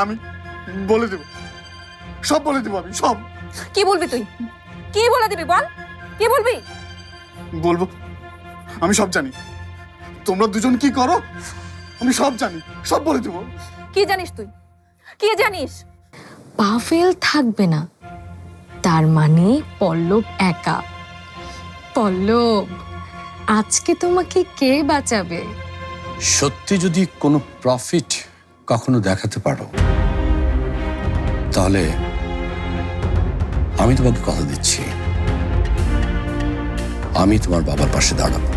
আমি বলে দেব। সব বলে দেবো আমি সব। কি বলবি তুই? কি বলে দিবি বল? কি বলবি? বলব। আমি সব জানি। তোমরা দুজন কি করো? আমি সব জানি সব বলে দেবো। কি জানিস তুই? কি জানিস? পাভেল থাকবে না। তার মানে পল্লব একা। পল্লব আজকে তোমাকে কে বাঁচাবে? সত্যি যদি কোনো প্রফিট কখনো দেখাতে পারো। তাহলে আমি তোমাকে কথা দিচ্ছি। আমি তোমার বাবার পাশে দাঁড়াবো।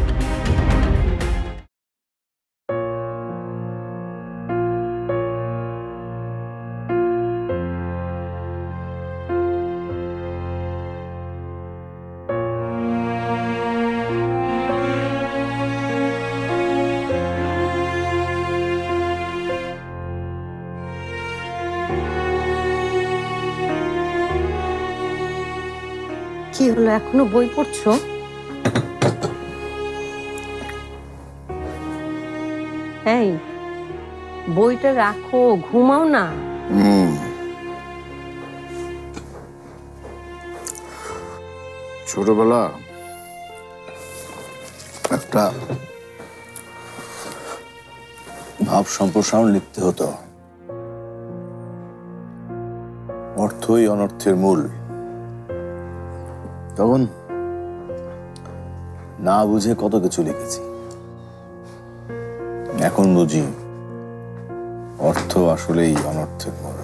হলো, এখনও বই পড়ছো? এই, বইটা রাখো, ঘুমাও না। ছোটবেলা একটা ভাব সম্প্রসারণ লিখতে হতো। অর্থই অনর্থের মূল। তখন না বুঝে কত কিছু লিখেছি। এখন বুঝি অর্থ আসলেই অনর্থের মূল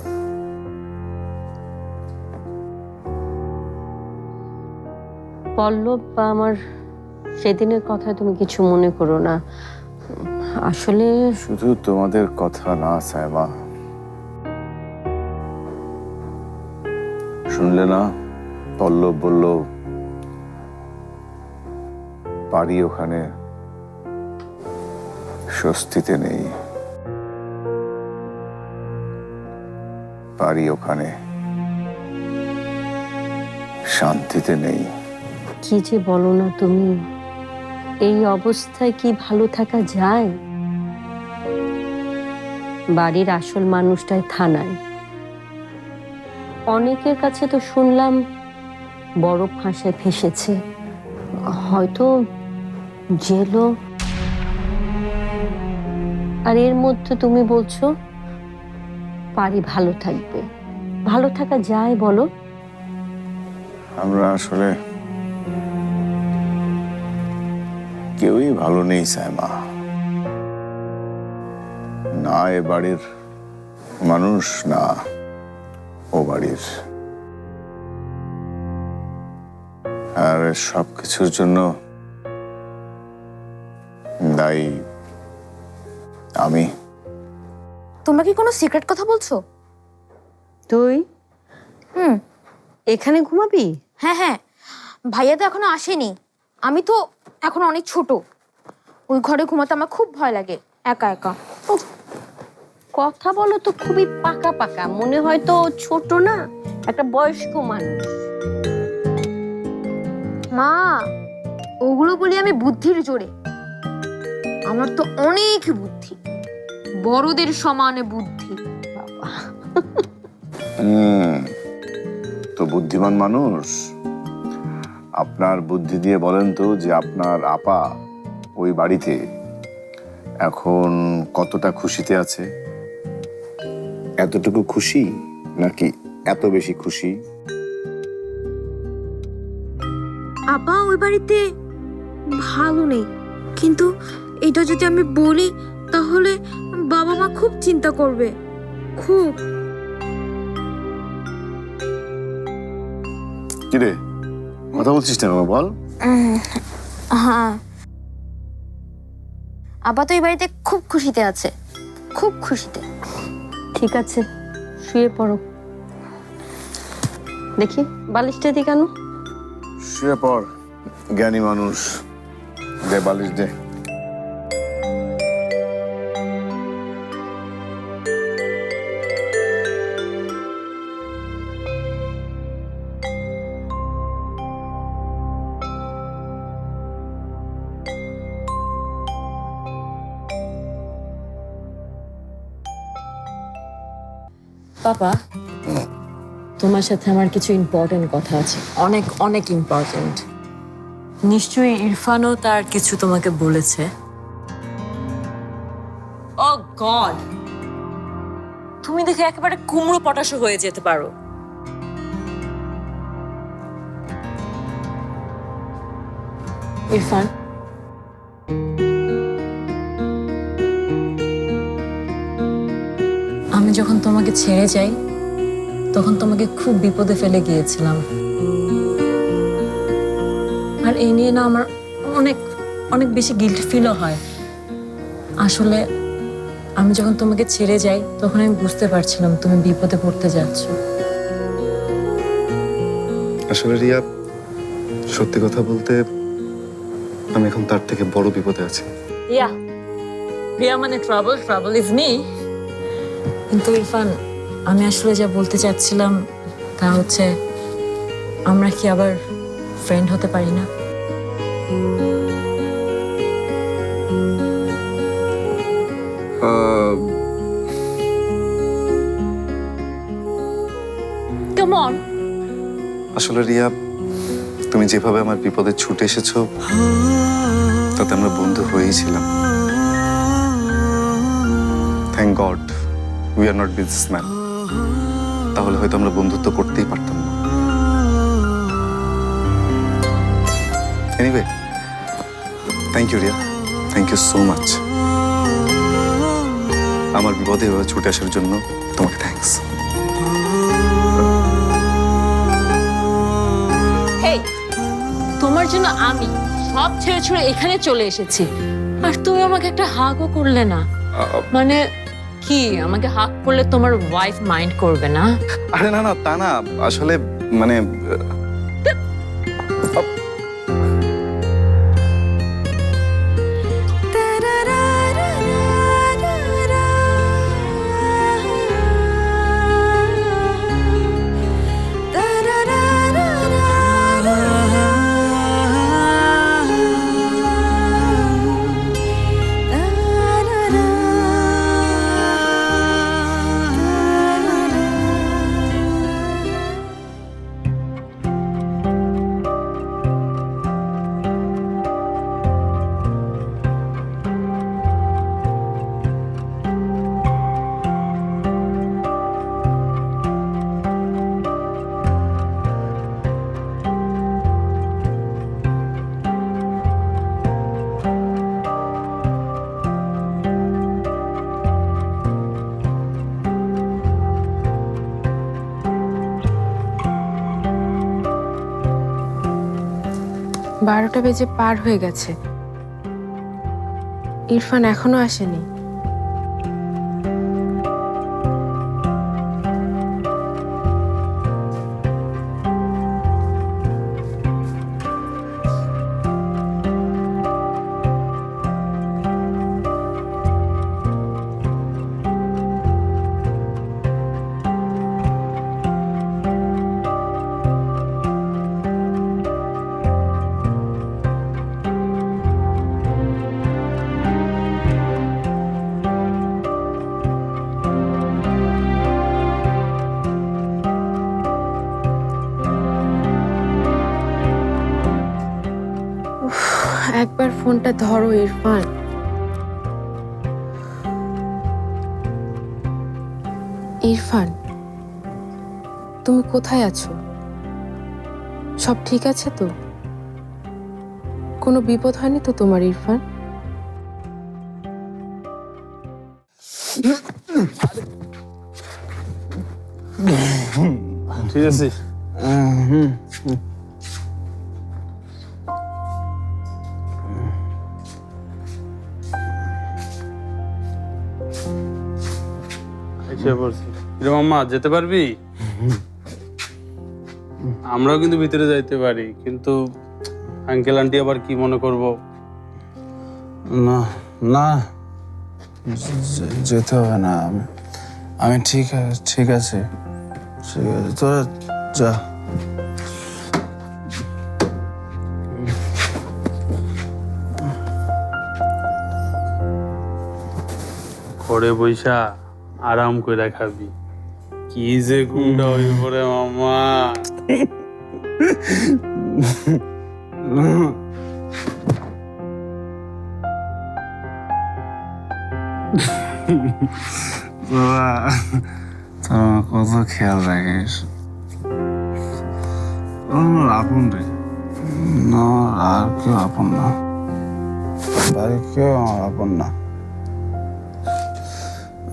পল্লব বা আমার সেদিনের কথা তুমি কিছু মনে করো না। আসলে শুধু তোমাদের কথা না সাইমা শুনলে না? পল্লব বলল পারি ওখানে স্বস্তিতে নেই। পারি ওখানে শান্তিতে নেই। কি যে বলো না তুমি, এই অবস্থায় কি ভালো থাকা যায়? বাড়ির আসল মানুষটাই থানায়। অনেকের কাছে তো শুনলাম বড় ফাঁসে ফেসেছে। হয়তো জেলও আর এর মধ্যে তুমি বলছো, পারি ভালো থাকবে। ভালো থাকা যায় বলো। আমরা আসলে কেউই ভালো নেই সাইমা না এ বাড়ির মানুষ, না ও বাড়ির। আর সব কিছুর জন্য দায়ী আমি তোমরা কি কোনো সিক্রেট কথা বলছো? তুই? হুম। এখানে ঘুমাবি? হ্যাঁ হ্যাঁ। ভাইয়া তো এখনও আসেনি। আমি তো এখন অনেক ছোট। ওই ঘরে ঘুমাতে আমার খুব ভয় লাগে একা একা। উফ, কথা বলো তো খুবই পাকা পাকা। মনে হয় তো ছোট না একটা বয়স্ক মানুষ। মা ওগুলো বলি আমি বুদ্ধির জোরে। আমার তো অনেক বুদ্ধি। বড়দের সমানে বুদ্ধি বাবা। তো বুদ্ধিমান মানুষ আপনার বুদ্ধি দিয়ে বলেন তো যে আপনার আপা ওই বাড়িতে এখন কতটা খুশিতে আছে? এতটুকু খুশি নাকি এত বেশি খুশি? আপা ওই বাড়িতে ভালো নেই কিন্তু এটা যদি আমি বলি তাহলে বাবা মা খুব চিন্তা করবে। খুব। কিরে কথা বলছিস না বল? হ্যাঁ। আবা তো এই বাড়িতে খুব খুশিতে আছে। খুব খুশিতে। ঠিক আছে শুয়ে পড়ো। দেখি বালিশটা দি কেন? শুয়ে পড় জ্ঞানী মানুষ। দে বালিশ দে। পাপা, তোমার সাথে আমার কিছু ইম্পর্টেন্ট কথা আছে। অনেক অনেক ইম্পর্টেন্ট নিশ্চয়ই ইরফানও তার কিছু তোমাকে বলেছে। Oh God! তুমি দেখে একেবারে কুমড়ো পটাশো হয়ে যেতে পারো। ইরফান আমি যখন তোমাকে ছেড়ে যাই তখন তোমাকে খুব বিপদে ফেলে গিয়েছিলাম। আর এই নিয়ে না আমার অনেক অনেক বেশি গিল্ট ফিলও হয়। আসলে আমি যখন তোমাকে ছেড়ে যাই তখন আমি বুঝতে পারছিলাম তুমি বিপদে পড়তে যাচ্ছ। আসলে রিয়া সত্যি কথা বলতে আমি এখন তার থেকে বড় বিপদে আছি। ইয়া রিয়া মানে ট্রাবল ট্রাবল ইজ মি কিন্তু ইরফান আমি আসলে যা বলতে চাচ্ছিলাম তা হচ্ছে আমরা কি আবার ফ্রেন্ড হতে পারি না? কেমন আসলে রিয়া তুমি যেভাবে আমার বিপদে ছুটে এসেছ তাতে আমরা বন্ধু হয়েছিলাম thank God we are not businessman তাহলে হয়তো আমরা বন্ধুত্ব করতেই পারতাম না। Anyway thank you Riya thank you so much আমার বিপদে এভাবে ছুটে আসার জন্য তোমাকে থ্যাঙ্কস হেই তোমার জন্য আমি সব ছেড়ে ছুড়ে এখানে চলে এসেছি। আর তুমি আমাকে একটা হাগও করলে না। মানে কি? আমাকে হাক করলে তোমার ওয়াইফ মাইন্ড করবে না? আরে না না, তা না। আসলে মানে বারোটা বেজে পার হয়ে গেছে। ইরফান এখনও আসেনি। ফোনটা ধরো ইরফান। ইরফান তুমি কোথায় আছো? সব ঠিক আছে তো? কোনো বিপদ হয়নি তো তোমার ইরফান? ঠিক আছে। এসে পড়ছি। কিরে মাম্মা যেতে পারবি? আমরাও কিন্তু ভিতরে যাইতে পারি কিন্তু আঙ্কেল আন্টি আবার কি মনে করব? না না যেতে হবে না। আমি আমি ঠিক আছে ঠিক আছে। ঠিক আছে তোরা যা। ঘরে বইসা আরাম করে খাবি কি যে কুমটা হয়ে পড়ে মামা। তোরা তোরা কত খেয়াল রাখিস। আমার আপন রে। না, আর কেউ আপন না। বাড়ি কেউ আমার আপন না।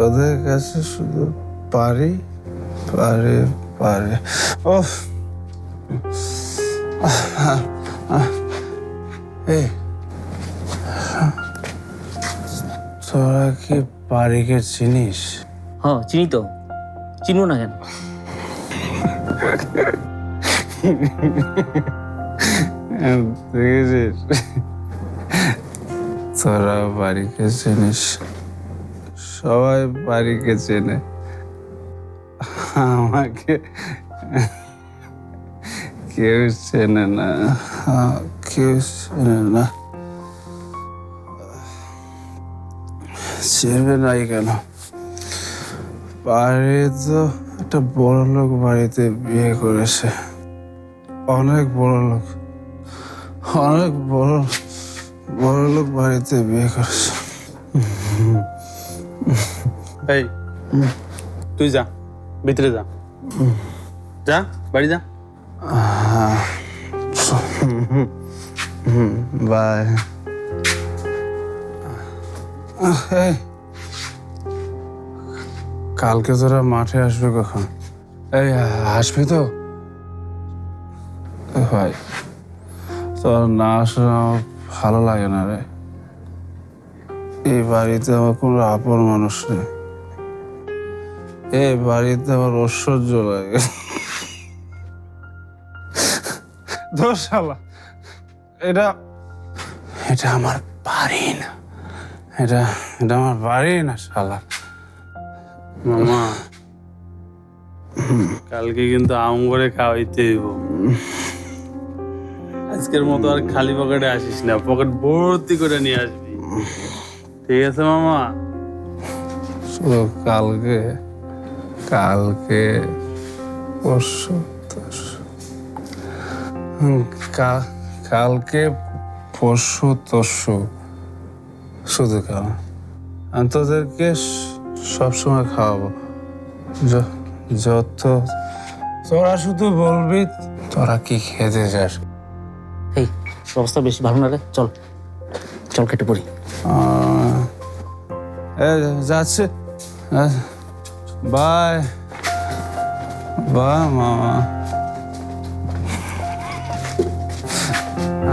ওদের কাছে শুধু পারি পারে পারি। ও এই। তোরা কি পারিকে চিনিস? হ্যাঁ চিনি তো। চিনবো না কেন? দেখেছিস? তোরা বাড়িকে চিনিস। সবাই বাড়িকে চেনে। আমাকে কেউ চেনে না। কেউ চেনে না। চেনে নাই কেন? বাড়ি তো একটা বড় লোক বাড়িতে বিয়ে করেছে। অনেক বড় লোক। অনেক বড় বড় লোক বাড়িতে বিয়ে করেছে। এই তুই যা ভিতরে যা। যা বাড়ি যা। বাই। কালকে তোরা মাঠে আসবে কখন? এই আসবি তো? ভাই তোর না আসলে আমার ভালো লাগে না রে। এই বাড়িতে আমার কোনো আপন মানুষ নেই। এই বাড়িতে আমার ঐশ্বর্য লাগে। দোষ শালা এটা এটা আমার বাড়ি না। এটা এটা আমার বাড়ি না শালা। মামা কালকে কিন্তু আম করে খাওয়াইতে হইব। আজকের মতো আর খালি পকেটে আসিস না পকেট ভর্তি করে নিয়ে আসবি। ঠিক আছে মামা। শুধু কালকে কালকে পরশু কালকে পরশু তরশু শুধু খাওয়া আমি তোদেরকে সবসময় খাওয়াবো। য- যত তোরা শুধু বলবি তোরা কি খেতে চাস এই অবস্থা বেশি ভালো না রে? চল চল কেটে পড়ি। আহ, এ যাচ্ছে বাই বাই মামা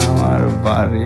আমার বাড়ি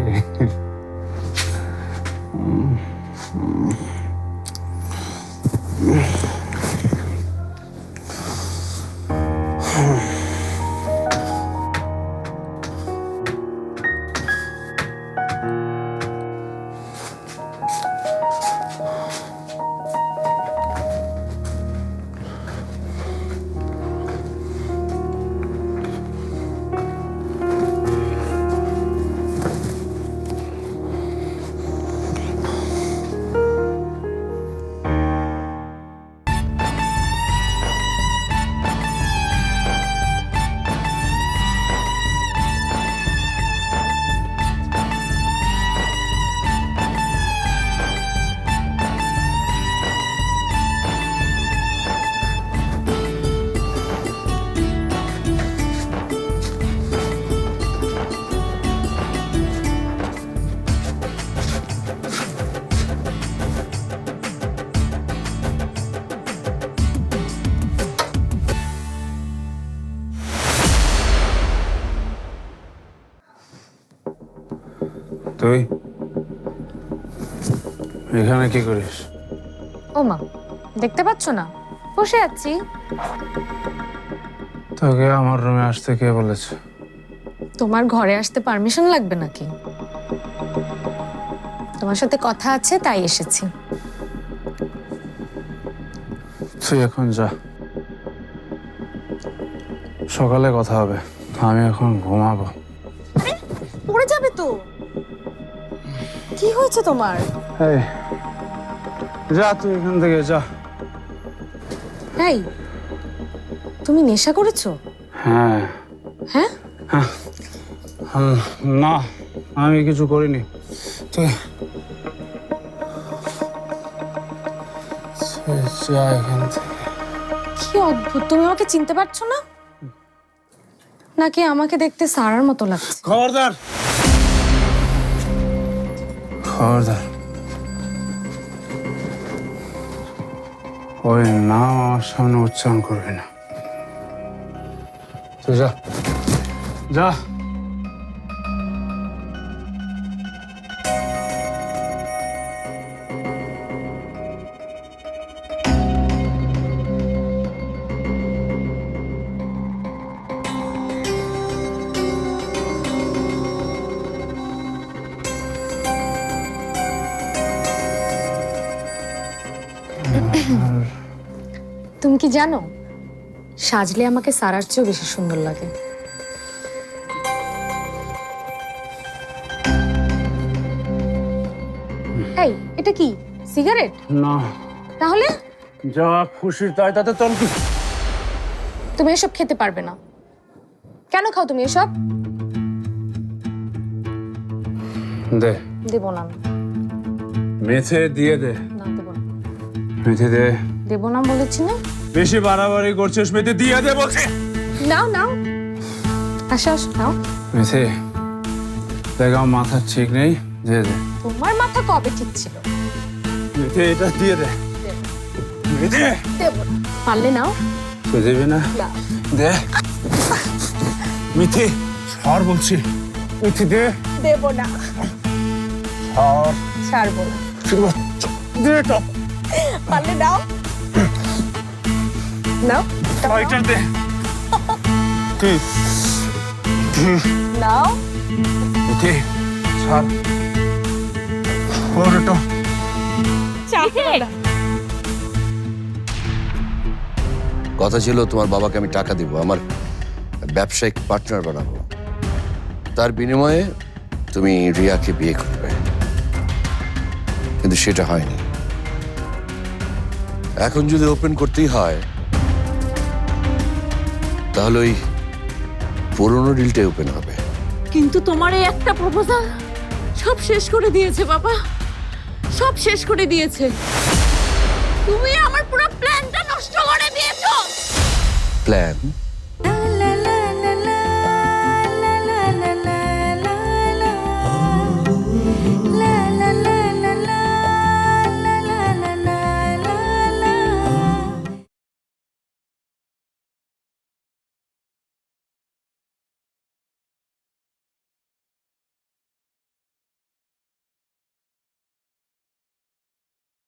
তুই? এখানে কি করিস? ও মা দেখতে পাচ্ছ না? বসে আছি। তোকে আমার রুমে আসতে কে বলেছে? তোমার ঘরে আসতে পারমিশন লাগবে নাকি? তোমার সাথে কথা আছে তাই এসেছি। তুই এখন যা। সকালে কথা হবে আমি এখন ঘুমাবো। কি হয়েছে তোমার? এই যা তুই এখান থেকে যা। এই তুমি নেশা করেছ? হ্যাঁ। হ্যাঁ? হুম, না আমি কিছু করিনি। তুই যা এখান থেকে। কি অদ্ভুত তুমি আমাকে চিনতে পারছ না? নাকি আমাকে দেখতে সারার মতো লাগছে? খবরদার! খবরদার ওই নাম আমার সামনে উচ্চারণ করবি না। তুই যা। যা। তুমি কি জানো? সাজলে আমাকে সারার চেয়েও বেশি সুন্দর লাগে। এই এটা কি? সিগারেট? না। তাহলে? যা খুশি তাই তাতে চল কি তুমি এসব খেতে পারবে না। কেন খাও তুমি এসব? দে। দেব না। মেথে দিয়ে দে। মেথে দে দেব না বলেছি না বেশি বাড়াবাড়ি করছিস মেথে দিয়ে দে বলছি নাও নাও আসো আসো নাও মেথে দেখ আমার মাথা ঠিক নেই দিয়ে দে তোমার মাথা কবে ঠিক ছিল মেথে এটা দিয়ে দে মেথে দেব পারলে নাও তুই দেবে না না দে মিথি আর বলছি মিথি দে দেব না আর ছাড়বো না দে তো পারলে নাও। নাও লাইটার দে নাও। মিথি ছাড়। তো। কথা ছিল তোমার বাবাকে আমি টাকা দিব আমার ব্যবসায়িক পার্টনার বানাবো। তার বিনিময়ে তুমি রিয়াকে বিয়ে করবে। কিন্তু সেটা হয়নি। এখন যদি ওপেন করতেই হয় তাহলে ওই পুরনো ডিলটাই ওপেন হবে। কিন্তু তোমার এই একটা প্রপোজাল সব শেষ করে দিয়েছে বাবা। সব শেষ করে দিয়েছে। তুমি আমার পুরো প্ল্যানটা নষ্ট করে দিয়েছ। প্ল্যান?